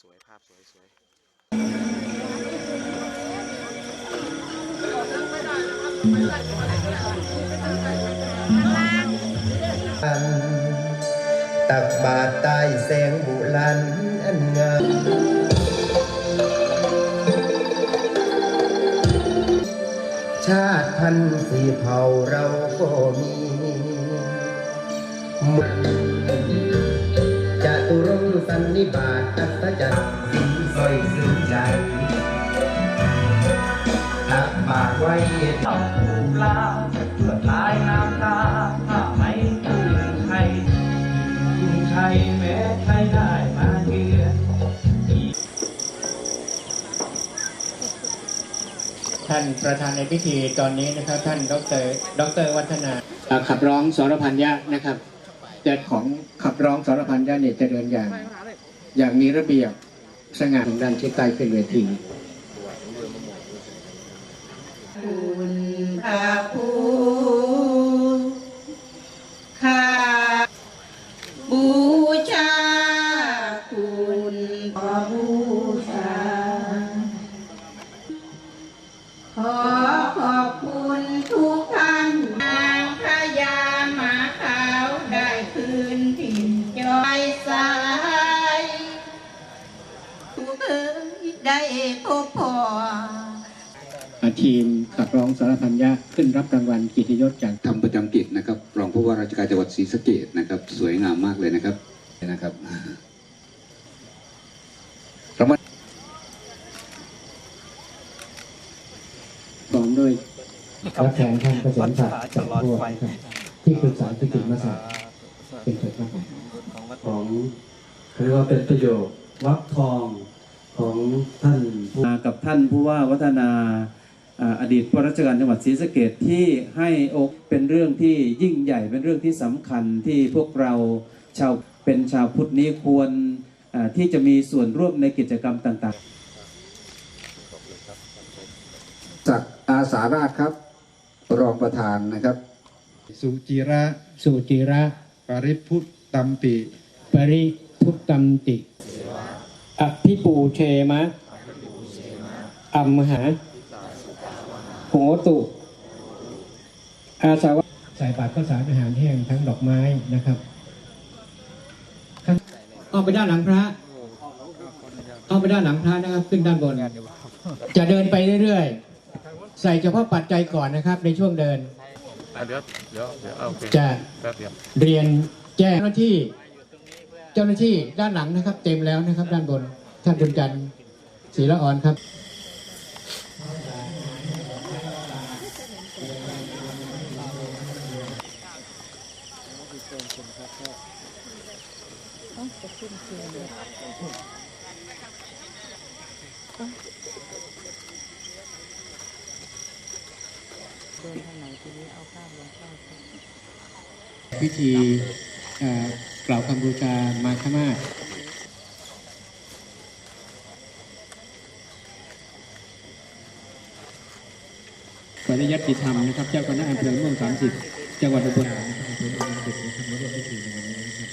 สวยภาพสวยสวยตักบาทใต้แสงบุลันอันงามชาติพันธุ์สีเผ่าเราก็มีมัน ใจตักบาไว้เอาปลาเพื่อลายน้ำตาถ้าไม่กรุงไทยกรุงไทยแม้ใครได้มาเยือนท่านประธานในพิธีตอนนี้นะครับ ท่านดรดรวัฒนาขับร้องสรพันยะนะครับจะของขับร้องสรพันยะเนี่ยเจะเดินอย่าง อย่างมีระเบียบ สง่าของด้านที่ใต้ขึ้นเวทีคุณพระผู้ ได้พบพออ่าทีมขับร้องสรพันยะขึ้นรับรางวัลกิตยศจากทำประจำกิจนะครับ รองผู้ว่าราชการจังหวัดศรีสะเกษนะครับ สวยงามมากเลยนะครับนะครับรางวัลพร้อมด้วยรับแทนท่านเกษมศักดิ์จากพวกนะครับที่ปรึกษาธิกิจมาศาสตร์เป็นเถิดครับผมของเรียกว่าเป็นประโยชน์วักทอง ของท่านผู้มากับท่านผู้ว่าวัฒนาอ่าอดีตผู้ว่าราชการจังหวัดศรีสะเกดที่ให้อกเป็นเรื่องที่ยิ่งใหญ่เป็นเรื่องที่สำคัญที่พวกเราชาวเป็นชาวพุทธนี้ควรอ่าที่จะมีส่วนร่วมในกิจกรรมต่างๆศักดิ์อาสาราชครับรองประธานนะครับ สุจิระ สุจิระ ปริพุทธตัมปิ ปริพุตตัมติ อภิปูเชมะ อัมหาโหตุ อาสาวะใส่บาตรข้าวสารอาหารแห้งทั้งดอกไม้นะครับข้างออกไปด้านหลังพระออกไปด้านหลังพระนะครับ ขึ้นด้านบน จะเดินไปเรื่อยๆ ใส่เฉพาะปัจจัยก่อนนะครับ ในช่วงเดิน เดี๋ยวเดี๋ยวเดี๋ยวโอเคจะแป๊บเดียวเรียนแจ้งเจ้าหน้าที่ เจ้าหน้าที่ด้านหลังนะครับ เต็มแล้วนะครับ ด้านบนท่านบุญจันทร์ศรีละอ่อนครับพิธีนี้เอาข้ามลงข้าว อกล่าวคำบูชามาคมาศปริยัติธรรมนะครับ เจ้าคณะอำเภอเมืองสามสิบจังหวัดอุบลราชธานีอำเภอเมืองเด็กนะครับมาร่วมพิธีในวันนี้นะครับ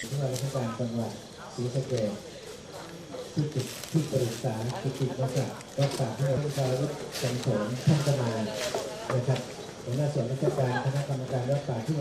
ผู้ว่าราชการจังหวัดศรีสะเกษที่ติดที่ปรึกษาที่ติดรักษารักษาให้ผู้ชายรถจันโสมท่านก็มานะครับ หัวหน้าส่วนราชการคณะกรรมการรักษาที่